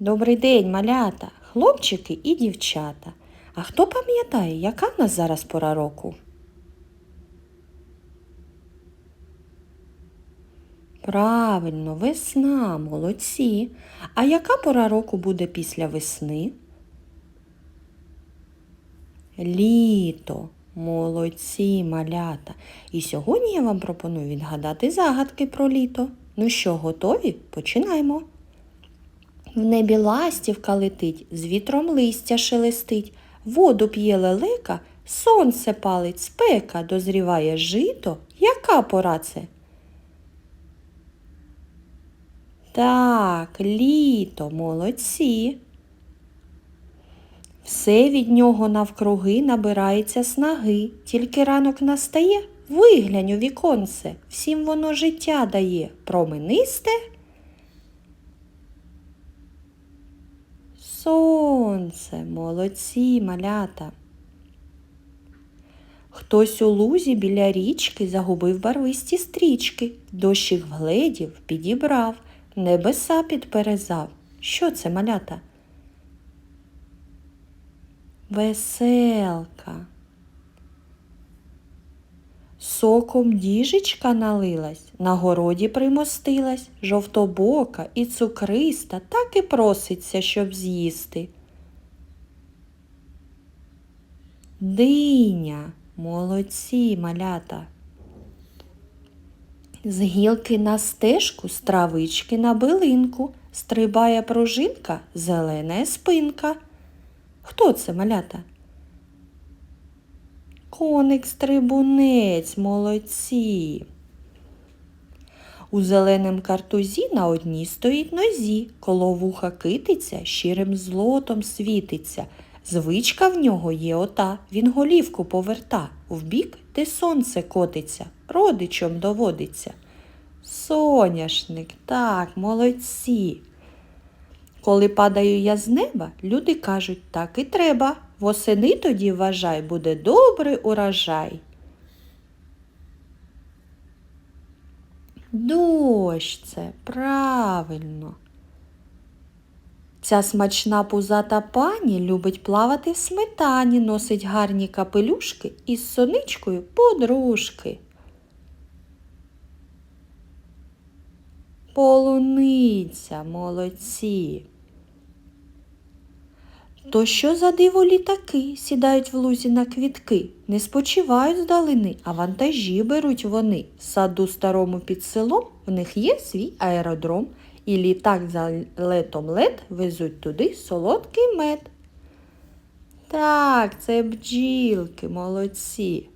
Добрий день, малята, хлопчики і дівчата. А хто пам'ятає, яка в нас зараз пора року? Правильно, весна, молодці. А яка пора року буде після весни? Літо. Молодці, малята. І сьогодні я вам пропоную відгадати загадки про літо. Ну що, готові? Починаємо. В небі ластівка летить, з вітром листя шелестить, воду п'є лелека, сонце палить, спека, дозріває жито. Яка пора це? Так, літо, молодці. Все від нього навкруги набирається снаги, тільки ранок настає, виглянь у віконце, всім воно життя дає, променисте. Сонце, молодці, малята. Хтось у лузі біля річки загубив барвисті стрічки, дощик вгледів, підібрав, небеса підперезав. Що це, малята? Веселка. Соком діжечка налилась, на городі примостилась, жовтобока і цукриста, так і проситься, щоб з'їсти. Диня, молодці малята. З гілки на стежку, з травички на билинку, стрибає пружинка, зелена спинка. Хто це малята? Коник стрибунець, молодці. У зеленім картузі на одній стоїть нозі, коло вуха китиця, щирим злотом світиться. Звичка в нього є ота, він голівку поверта, вбік, де сонце котиться, родичом доводиться. Соняшник, так, молодці. Коли падаю я з неба, люди кажуть, так і треба. Восени тоді вважай, буде добрий урожай. Дощ це правильно. Ця смачна пузата пані любить плавати в сметані, носить гарні капелюшки і з соничкою подружки. Полуниця, молодці. То що за диво літаки сідають в лузі на квітки, не спочивають здалини, а вантажі беруть вони. В саду старому під селом в них є свій аеродром, і літак за летом лед везуть туди солодкий мед. Так, це бджілки, молодці.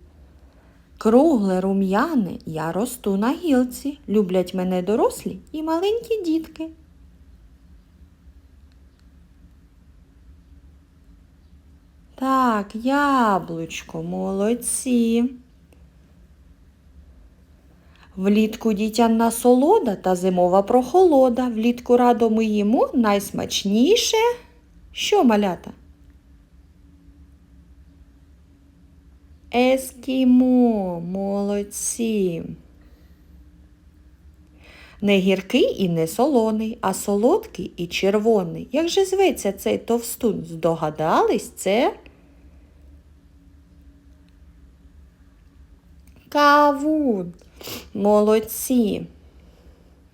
Кругле рум'яне, я росту на гілці, люблять мене дорослі і маленькі дітки. Так, яблучко, молодці. Влітку дітям насолода та зимова прохолода. Влітку радо ми їмо найсмачніше. Що малята? Ескімо, молодці. Не гіркий і не солоний, а солодкий і червоний. Як же зветься цей товстун? Здогадались, це? Кавун. Молодці.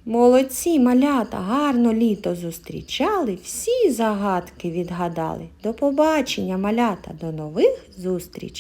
Молодці, малята, гарно літо зустрічали, всі загадки відгадали. До побачення, малята, до нових зустрічей.